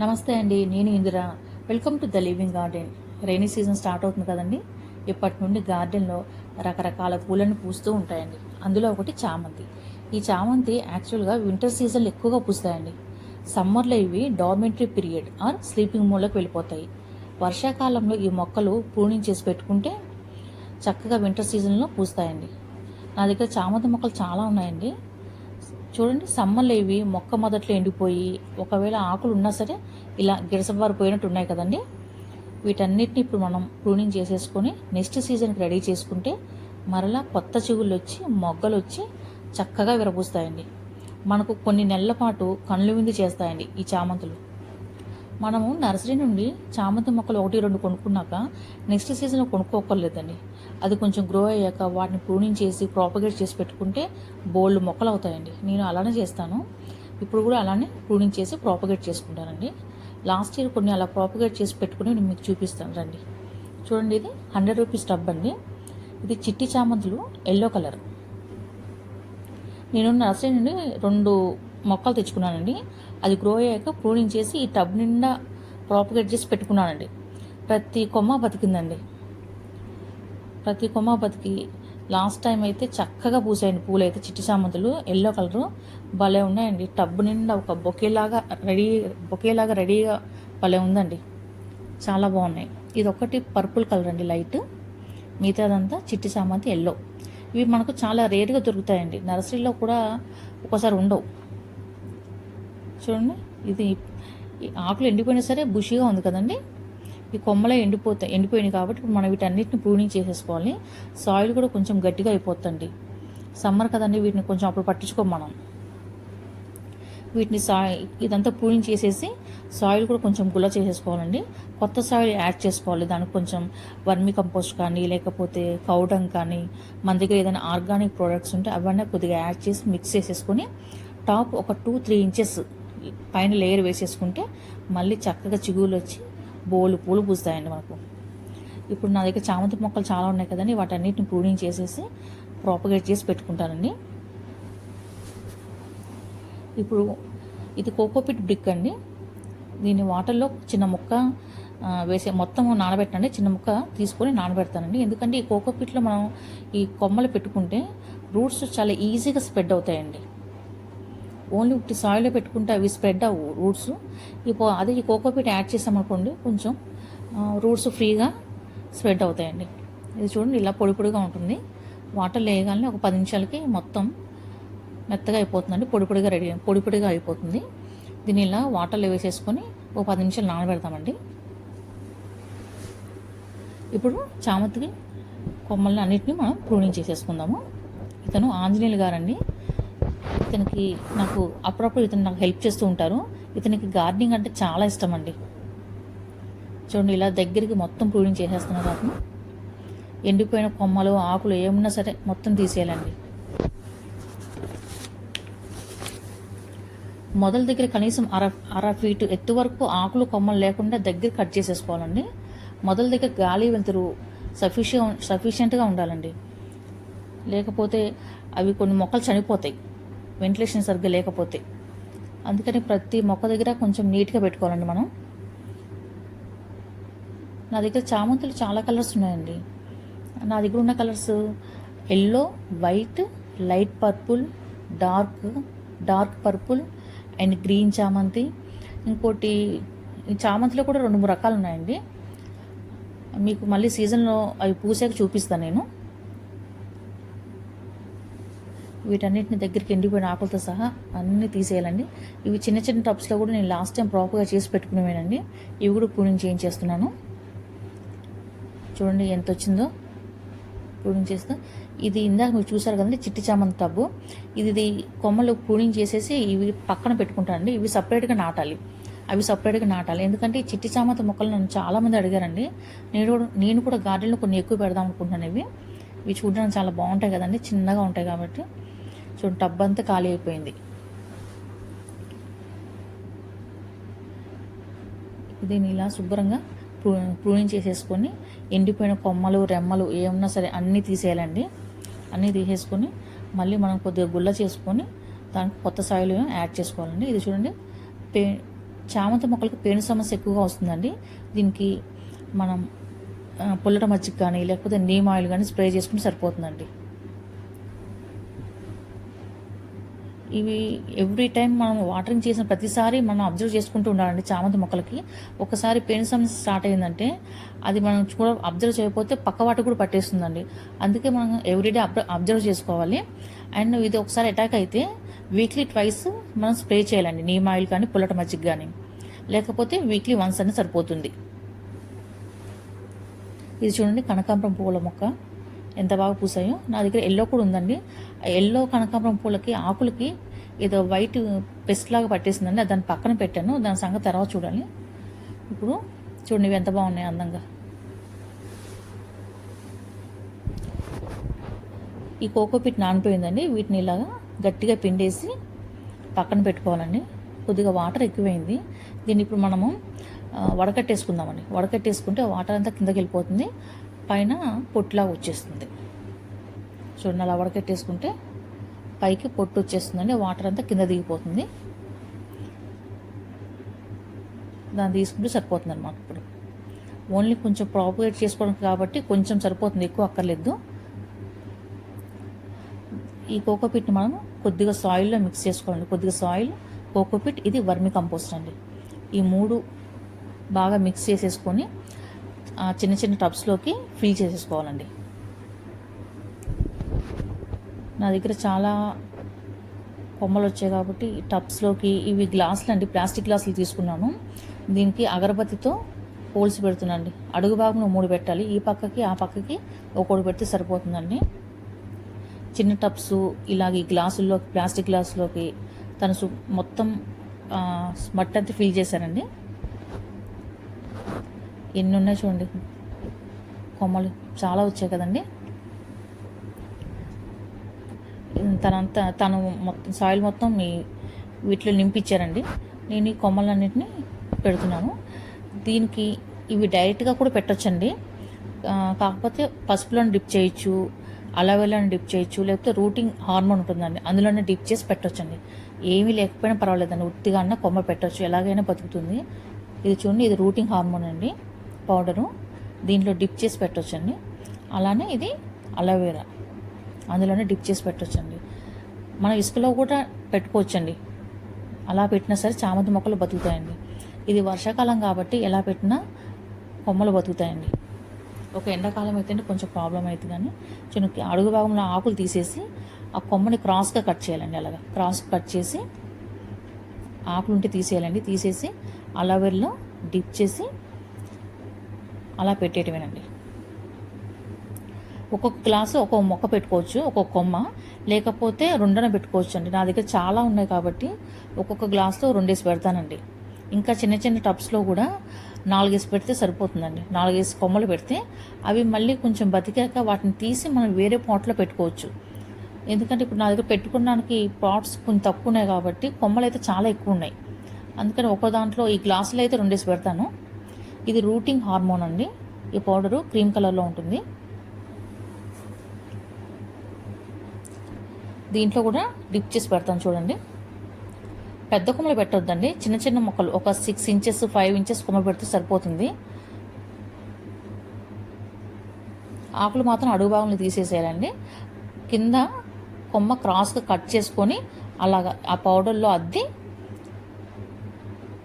నమస్తే అండి నేను Indira. Welcome to the living garden rainy season start అవుతుంది కదండి? ఇప్పటి నుండి గార్డెన్లో రకరకాల పూలను పూస్తూ ఉంటాయండి. అందులో ఒకటి చామంతి. ఈ చామంతి యాక్చువల్గా వింటర్ సీజన్లో ఎక్కువగా పూస్తాయండి. సమ్మర్లో ఇవి డార్మెంటరీ పీరియడ్ ఆర్ స్లీపింగ్ మోడ్లోకి వెళ్ళిపోతాయి. వర్షాకాలంలో ఈ మొక్కలు ప్రూనింగ్ చేసి పెట్టుకుంటే చక్కగా వింటర్ సీజన్లో పూస్తాయండి. నా దగ్గర చామంతి మొక్కలు చాలా ఉన్నాయండి. చూడండి సమ్మలు ఇవి మొక్క మొదట్లో ఎండిపోయి ఒకవేళ ఆకులు ఉన్నా సరే ఇలా గిడసబారు పోయినట్టు ఉన్నాయి కదండి. వీటన్నిటిని ఇప్పుడు మనం ప్రూనింగ్ చేసేసుకొని నెక్స్ట్ సీజన్కి రెడీ చేసుకుంటే మరలా కొత్త చిగుళ్ళు వచ్చి మొగ్గలు వచ్చి చక్కగా విరబూస్తాయండి. మనకు కొన్ని నెలల పాటు కళ్ళు విందు చేస్తాయండి ఈ చామంతులు. మనము నర్సరీ నుండి చామంతి మొక్కలు ఒకటి రెండు కొనుక్కున్నాక నెక్స్ట్ సీజన్లో కొనుక్కోకర్లేదండి అది కొంచెం గ్రో అయ్యాక వాటిని ప్రూనింగ్ చేసి ప్రాపగేట్ చేసి పెట్టుకుంటే బోల్డ్ మొక్కలు అవుతాయండి. నేను అలానే చేస్తాను. ఇప్పుడు కూడా అలానే ప్రూనింగ్ చేసి ప్రాపగేట్ చేసుకుంటానండి. లాస్ట్ ఇయర్ కొన్ని అలా ప్రాపగేట్ చేసి పెట్టుకుని నేను మీకు చూపిస్తాను. రండి. చూడండి ఇది హండ్రెడ్ రూపీస్ టబ్ అండి. ఇది చిట్టి చామంతులు ఎల్లో కలర్ నేను నర్సరీ నుండి రెండు మొక్కలు తెచ్చుకున్నానండి. అది గ్రో అయ్యాక ప్రూనింగ్ చేసి ఈ టబ్ నిండా ప్రాపగేట్ చేసి పెట్టుకున్నానండి. ప్రతి కొమ్మ బతికిందండి. ప్రతి కొమ్మ లాస్ట్ టైం అయితే చక్కగా పూసాయండి. పూలు అయితే చిట్టి చామంతులు ఎల్లో కలరు భలే ఉన్నాయండి. టబ్ నిండా ఒక బొకేలాగా రెడీ బొకేలాగా రెడీగా భలే ఉందండి. చాలా బాగున్నాయి. ఇది ఒకటి పర్పుల్ కలర్ అండి లైట్. మిగతాదంతా చిట్టి చామంతి ఎల్లో. ఇవి మనకు చాలా రేర్గా దొరుకుతాయండి. నర్సరీలో కూడా ఒకసారి ఉండవు. చూడండి ఇది ఆకులు ఎండిపోయినా సరే బుషిగా ఉంది కదండి. ఈ కొమ్మలే ఎండిపోతాయి ఎండిపోయినాయి కాబట్టి ఇప్పుడు మనం వీటన్నిటిని ప్రూనింగ్ చేసేసుకోవాలి. సాయిల్ కూడా కొంచెం గట్టిగా అయిపోతుంది సమ్మర్ కదండి వీటిని కొంచెం అప్పుడు పట్టించుకోం మనం. వీటిని సాయి ఇదంతా ప్రూనింగ్ చేసేసి సాయిల్ కూడా కొంచెం గుల్ల చేసేసుకోవాలండి. కొత్త సాయిల్ యాడ్ చేసుకోవాలి. దానికి కొంచెం వర్మి కంపోస్ట్ కానీ లేకపోతే కౌడంగ్ కానీ మన దగ్గర ఏదైనా ఆర్గానిక్ ప్రోడక్ట్స్ ఉంటే అవన్నీ కొద్దిగా యాడ్ చేసి మిక్స్ చేసేసుకొని టాప్ ఒక టూ త్రీ ఇంచెస్ పైన లేయర్ వేసేసుకుంటే మళ్ళీ చక్కగా చిగులు వచ్చి బోలు పూలు పూస్తాయండి మనకు. ఇప్పుడు నా దగ్గర చామంతి మొక్కలు చాలా ఉన్నాయి కదండి వాటన్నిటిని ప్రూనింగ్ చేసేసి ప్రాపగేట్ చేసి పెట్టుకుంటానండి. ఇప్పుడు ఇది కోకోపిట్ బ్రిక్ అండి. దీన్ని వాటర్లో చిన్న ముక్క వేసే మొత్తం నానబెట్టండి చిన్న ముక్క తీసుకొని నానబెడతానండి. ఎందుకంటే ఈ కోకోపిట్లో మనం ఈ కొమ్మలు పెట్టుకుంటే రూట్స్ చాలా ఈజీగా స్ప్రెడ్ అవుతాయండి. ఓన్లీ ఉట్టి సాయిల్లో పెట్టుకుంటే అవి స్ప్రెడ్ అవ్వు రూట్స్. ఇప్పుడు అదే ఈ కోకోపీట్ యాడ్ చేసామనుకోండి కొంచెం రూట్స్ ఫ్రీగా స్ప్రెడ్ అవుతాయండి. ఇది చూడండి ఇలా పొడి పొడిగా ఉంటుంది. వాటర్ లేయగానే ఒక పది నిమిషాలకి మొత్తం మెత్తగా అయిపోతుందండి. పొడి పొడిగా రెడీ పొడి పొడిగా అయిపోతుంది. దీన్ని ఇలా వాటర్లో వేసేసుకొని ఒక పది నిమిషాలు నానబెడతామండి. ఇప్పుడు చామంతికి కొమ్మల్ని అన్నిటిని మనం ప్రూనింగ్ చేసేసుకుందాము. ఇతను ఆంజనేయులు గారండి. ఇతనికి నాకు అప్పుడప్పుడు ఇతను నాకు హెల్ప్ చేస్తూ ఉంటారు. ఇతనికి గార్డెనింగ్ అంటే చాలా ఇష్టం అండి చూడండి ఇలా దగ్గరికి మొత్తం పూడింగ్ చేసేస్తున్నారు అతను. ఎండిపోయిన కొమ్మలు ఆకులు ఏమున్నా సరే మొత్తం తీసేయాలండి. మొదల దగ్గర కనీసం అర అర ఫీటు ఎత్తు వరకు ఆకులు కొమ్మలు లేకుండా దగ్గర కట్ చేసేసుకోవాలండి. మొదల దగ్గర గాలి వెళ్తురు సఫిషియెంట్ సఫిషియెంట్గా ఉండాలండి. లేకపోతే అవి కొన్ని మొక్కలు చనిపోతాయి. వెంటిలేషన్ సరిగ్గా లేకపోతే. అందుకని ప్రతి మొక్క దగ్గర కొంచెం నీట్గా పెట్టుకోవాలండి మనం. నా దగ్గర చామంతులు చాలా కలర్స్ ఉన్నాయండి. నా దగ్గర ఉన్న colours yellow white light purple dark dark purple and green చామంతి. ఇంకోటి ఈ చామంతిలో కూడా రెండు మూడు రకాలు ఉన్నాయండి. మీకు మళ్ళీ సీజన్లో అవి పూసాక చూపిస్తాను నేను. వీటన్నిటిని దగ్గరికి ఎండిపోయిన ఆకులతో సహా అన్నీ తీసేయాలండి. ఇవి చిన్న చిన్న టబ్స్లో కూడా నేను లాస్ట్ టైం ప్రాపర్గా చేసి పెట్టుకునేవేనండి. ఇవి కూడా పూనింగ్ చేయించేస్తున్నాను. చూడండి ఎంత వచ్చిందో. పూనింగ్ చేస్తా. ఇది ఇందాక మీరు చూసారు కదండి చిట్టి చామంతి టబ్బు. ఇది కొమ్మలు పూనింగ్ చేసేసి ఇవి పక్కన పెట్టుకుంటానండి. ఇవి సపరేట్గా నాటాలి. అవి సపరేట్గా నాటాలి. ఎందుకంటే ఈ చిట్టి చామంతి మొక్కలు నన్ను చాలామంది అడిగారండి. నేను కూడా నేను కూడా గార్డెన్లో కొన్ని ఎక్కువ పెడదాం అనుకుంటున్నాను ఇవి. ఇవి చూడడానికి చాలా బాగుంటాయి కదండి చిన్నగా ఉంటాయి కాబట్టి. చూడండి టబ్ అంతా ఖాళీ అయిపోయింది. దీన్ని ఇలా శుభ్రంగా ప్రూ ప్రూనింగ్ చేసేసుకొని ఎండిపోయిన కొమ్మలు రెమ్మలు ఏమన్నా సరే అన్నీ తీసేయాలండి. అన్నీ తీసేసుకొని మళ్ళీ మనం కొద్దిగా గుల్ల చేసుకొని దానికి కొత్త సాయిల్ యాడ్ చేసుకోవాలండి. ఇది చూడండి పే చామంతి మొక్కలకు పేను సమస్య ఎక్కువగా వస్తుందండి. దీనికి మనం పుల్లట మజ్జిగ కానీ లేకపోతే నీమ్ ఆయిల్ కానీ స్ప్రే చేసుకుంటే సరిపోతుందండి. ఇవి ఎవ్రీ టైం మనం వాటరింగ్ చేసిన ప్రతిసారి మనం అబ్జర్వ్ చేసుకుంటూ ఉండాలండి చామంతి మొక్కలకి. ఒకసారి పెయిన్ సమస్య స్టార్ట్ అయిందంటే అది మనం కూడా అబ్జర్వ్ చేయకపోతే పక్క వాటి కూడా పట్టేస్తుందండి. అందుకే మనం ఎవ్రీడే అబ్జర్వ్ చేసుకోవాలి. అండ్ ఇది ఒకసారి అటాక్ అయితే వీక్లీ ట్వైస్ మనం స్ప్రే చేయాలండి. నీమ్ ఆయిల్ కానీ పుల్లట మజ్జిగ కానీ. లేకపోతే వీక్లీ వన్స్ అని సరిపోతుంది. ఇది చూడండి కనకాంబరం పూల మొక్క. ఎంత బాగా పూసాయో. నా దగ్గర ఎల్లో కూడా ఉందండి. ఎల్లో కనకాంబరం పూలకి ఆకులకి ఏదో వైట్ పెస్ట్ లాగా పట్టేసిందండి. అది పక్కన పెట్టాను. దాని సంగతి తర్వాత చూడాలి. ఇప్పుడు చూడండి ఇవి ఎంత బాగున్నాయి అందంగా. ఈ కోకోపీట్ నానిపోయిందండి. వీటిని ఇలాగా గట్టిగా పిండేసి పక్కన పెట్టుకోవాలండి. కొద్దిగా వాటర్ ఎక్కువైంది. దీన్ని ఇప్పుడు మనము వడకట్టేసుకుందామండి. వడకట్టేసుకుంటే వాటర్ అంతా కిందకి వెళ్ళిపోతుంది. పైన పొట్టులా వచ్చేస్తుంది. చూడండి అలా వడకట్టేసుకుంటే పైకి పొట్టు వచ్చేస్తుందండి. వాటర్ అంతా కింద దిగిపోతుంది. దాన్ని తీసుకుంటే సరిపోతుంది అనమాట ఇప్పుడు. ఓన్లీ కొంచెం ప్రాపగేట్ చేసుకోవడం కాబట్టి కొంచెం సరిపోతుంది ఎక్కువ అక్కర్లేదు. ఈ కోకోపిట్ని మనం కొద్దిగా సాయిల్లో మిక్స్ చేసుకోవాలండి. కొద్దిగా సాయిల్ కోకోపిట్ ఇది వర్మి కంపోస్ట్ అండి. ఈ మూడు బాగా మిక్స్ చేసేసుకొని చిన్న చిన్న టబ్స్లోకి ఫిల్ చేసేసుకోవాలండి. నా దగ్గర చాలా కొమ్మలు వచ్చాయి కాబట్టి టబ్స్లోకి ఇవి గ్లాసులు అండి ప్లాస్టిక్ గ్లాసులు తీసుకున్నాను. దీనికి అగరబత్తితో హోల్స్ పెడుతున్నాండి అడుగు భాగంలో మూడు పెట్టాలి ఈ పక్కకి ఆ పక్కకి ఒకటి పెడితే సరిపోతుందండి. చిన్న టబ్స్ ఇలాగ ఈ గ్లాసుల్లోకి ప్లాస్టిక్ గ్లాసులోకి తను సు మొత్తం మట్టి అంతా ఫిల్ చేశానండి. ఎన్ని ఉన్నాయి చూడండి. కొమ్మలు చాలా వచ్చాయి కదండి. తనంతా తను మొత్తం సాయిల్ మొత్తం మీ వీటిలో నింపించారండి నేను ఈ కొమ్మలన్నింటినీ పెడుతున్నాను. దీనికి ఇవి డైరెక్ట్గా కూడా పెట్టచ్చండి. కాకపోతే పసుపులోని డిప్ చేయొచ్చు అలవేలను డిప్ చేయొచ్చు లేకపోతే రూటింగ్ హార్మోన్ ఉంటుందండి. అందులోనే డిప్ చేసి పెట్టొచ్చండి. ఏమీ లేకపోయినా పర్వాలేదండి. ఉత్తిగా అన్న కొమ్మ పెట్టొచ్చు. ఎలాగైనా బతుకుతుంది. ఇది చూడండి ఇది రూటింగ్ హార్మోన్ అండి. పౌడరు దీంట్లో డిప్ చేసి పెట్టొచ్చండి. అలానే ఇది అలోవేరా. అందులోనే డిప్ చేసి పెట్టొచ్చండి. మన ఇసుకలో కూడా పెట్టుకోవచ్చండి. అలా పెట్టినా సరే చామంతి మొక్కలు బతుకుతాయండి. ఇది వర్షాకాలం కాబట్టి ఎలా పెట్టినా కొమ్మలు బతుకుతాయండి. ఒక ఎండాకాలం అయితే కొంచెం ప్రాబ్లం అవుతుంది కానీ చిన్న అడుగు భాగంలో ఆకులు తీసేసి ఆ కొమ్మని క్రాస్గా కట్ చేయాలండి అలాగా. క్రాస్ కట్ చేసి ఆకులు ఉంటే తీసేయాలండి. తీసేసి అలవేర్లో డిప్ చేసి అలా పెట్టేయటమేనండి ఒక్కొక్క గ్లాసు ఒక్కొక్క మొక్క పెట్టుకోవచ్చు ఒక్కొక్క కొమ్మ లేకపోతే రెండున పెట్టుకోవచ్చు అండి నా దగ్గర చాలా ఉన్నాయి కాబట్టి ఒక్కొక్క గ్లాస్లో రెండేసి పెడతానండి. ఇంకా చిన్న చిన్న టబ్స్లో కూడా నాలుగేసి పెడితే సరిపోతుందండి. నాలుగేసి కొమ్మలు పెడితే అవి మళ్ళీ కొంచెం బతికాక వాటిని తీసి మనం వేరే పాట్లో పెట్టుకోవచ్చు. ఎందుకంటే ఇప్పుడు నా దగ్గర పెట్టుకోవడానికి పాట్స్ కొంచెం తక్కువ ఉన్నాయి కాబట్టి కొమ్మలు అయితే చాలా ఎక్కువ ఉన్నాయి. అందుకని ఒక దాంట్లో ఈ గ్లాసులో అయితే రెండేసి పెడతాను. ఇది రూటింగ్ హార్మోన్ అండి. ఈ పౌడరు క్రీమ్ కలర్లో ఉంటుంది. దీంట్లో కూడా డిప్ చేసి పెడతాను చూడండి. పెద్ద కొమ్మలు పెట్టొద్దండి. చిన్న చిన్న మొక్కలు. ఒక సిక్స్ ఇంచెస్ ఫైవ్ ఇంచెస్ కొమ్మ పెడితే సరిపోతుంది. ఆకులు మాత్రం అడుగు భాగంలో తీసేసేయాలండి. కింద కొమ్మ క్రాస్గా కట్ చేసుకొని అలాగా ఆ పౌడర్లో అద్ది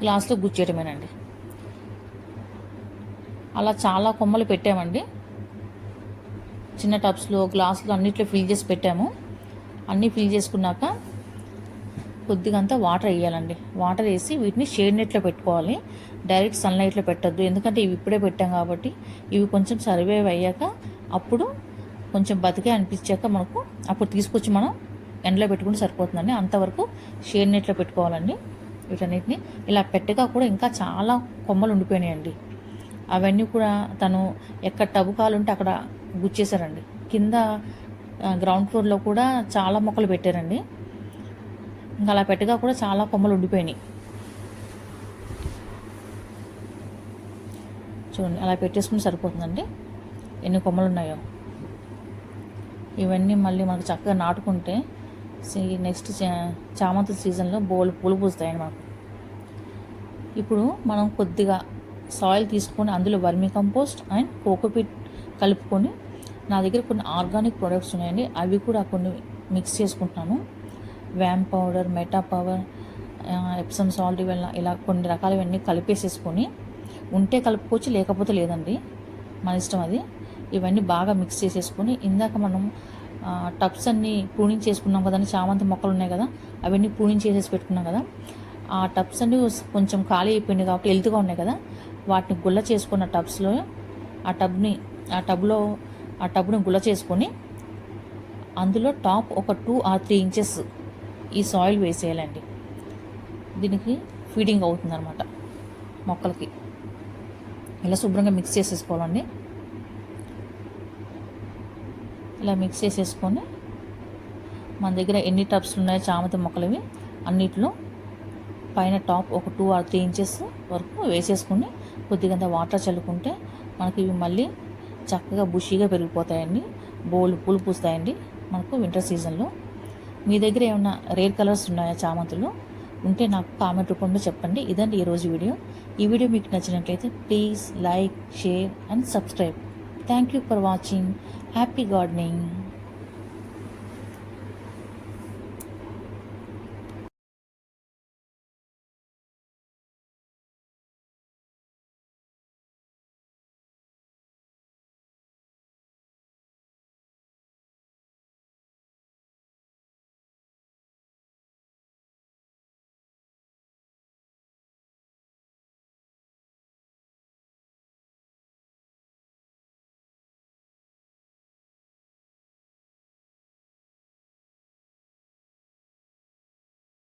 గ్లాస్లో గుచ్చేయటమేనండి. అలా చాలా కొమ్మలు పెట్టామండి. చిన్న టబ్స్లో గ్లాసులు అన్నిట్లో ఫిల్ చేసి పెట్టాము. అన్నీ ఫిల్ చేసుకున్నాక కొద్దిగా అంతా వాటర్ వేయాలండి. వాటర్ వేసి వీటిని షేడ్ నెట్లో పెట్టుకోవాలి. డైరెక్ట్ సన్లైట్లో పెట్టద్దు. ఎందుకంటే ఇవి ఇప్పుడే పెట్టాం కాబట్టి ఇవి కొంచెం సర్వైవ్ అయ్యాక అప్పుడు కొంచెం బతికే అనిపించాక మనకు అప్పుడు తీసుకొచ్చి మనం ఎండలో పెట్టుకుంటే సరిపోతుందండి. అంతవరకు షేడ్ నెట్లో పెట్టుకోవాలండి వీటన్నిటిని. ఇలా పెట్టగా కూడా ఇంకా చాలా కొమ్మలు ఉండిపోయినాయండి. అవన్నీ కూడా తను ఎక్కడ టబు కాలుంటే అక్కడ గుచ్చేశారండి. కింద గ్రౌండ్ ఫ్లోర్లో కూడా చాలా మొక్కలు పెట్టారండి. ఇంకా అలా పెట్టగా కూడా చాలా కొమ్మలు ఉండిపోయినాయి. చూడండి అలా పెట్టేసుకుని సరిపోతుందండి. ఎన్ని కొమ్మలు ఉన్నాయో ఇవన్నీ మళ్ళీ మనకు చక్కగా నాటుకుంటే నెక్స్ట్ చామంతి సీజన్లో బోల్ పూలు పూస్తాయండి మాకు. ఇప్పుడు మనం కొద్దిగా సాయిల్ తీసుకొని అందులో వర్మీ కంపోస్ట్ అండ్ కోకోపిట్ కలుపుకొని నా దగ్గర కొన్ని ఆర్గానిక్ ప్రొడక్ట్స్ ఉన్నాయండి. అవి కూడా కొన్ని మిక్స్ చేసుకుంటున్నాను. VAM powder meta power Epsom salt ఇవన్నీ ఇలా కొన్ని రకాలవన్నీ కలిపేసేసుకొని ఉంటే కలుపుకోవచ్చు లేకపోతే లేదండి. మన ఇష్టం అది. ఇవన్నీ బాగా మిక్స్ చేసేసుకొని ఇందాక మనం టబ్స్ అన్నీ ప్రూనింగ్ చేసుకున్నాం కదండి చామంతి మొక్కలు ఉన్నాయి కదా అవన్నీ ప్రూనింగ్ చేసేసి పెట్టుకున్నాం కదా ఆ టబ్స్ అన్ని కొంచెం ఖాళీ అయిపోయింది కాబట్టి హెల్త్గా ఉన్నాయి కదా వాటిని గుల్ల చేసుకున్న టబ్స్లో ఆ టబ్ని ఆ టబ్లో ఆ టబ్ని గుల్ల చేసుకొని అందులో టాప్ ఒక టూ ఆర్ త్రీ ఇంచెస్ ఈ సాయిల్ వేసేయాలండి. దీనికి ఫీడింగ్ అవుతుందన్నమాట మొక్కలకి. ఇలా శుభ్రంగా మిక్స్ చేసేసుకోవాలండి. ఇలా మిక్స్ చేసేసుకొని మన దగ్గర ఎన్ని టబ్స్ ఉన్నాయో చామంతి మొక్కలవి అన్నిట్లో పైన టాప్ ఒక టూ ఆర్ త్రీ ఇంచెస్ వరకు వేసేసుకుని కొద్దిగంత వాటర్ చల్లుకుంటే మనకి ఇవి మళ్ళీ చక్కగా బుషీగా పెరిగిపోతాయండి. బోల్ పూలు పూస్తాయండి మనకు వింటర్ సీజన్లో మీ దగ్గర ఏమైనా రేర్ కలర్స్ ఉన్నాయా చామంతులు? ఉంటే నాకు కామెంట్ రూపంలో చెప్పండి. ఇదండి ఈరోజు వీడియో. ఈ వీడియో మీకు నచ్చినట్లయితే please like share and subscribe thank you for watching happy gardening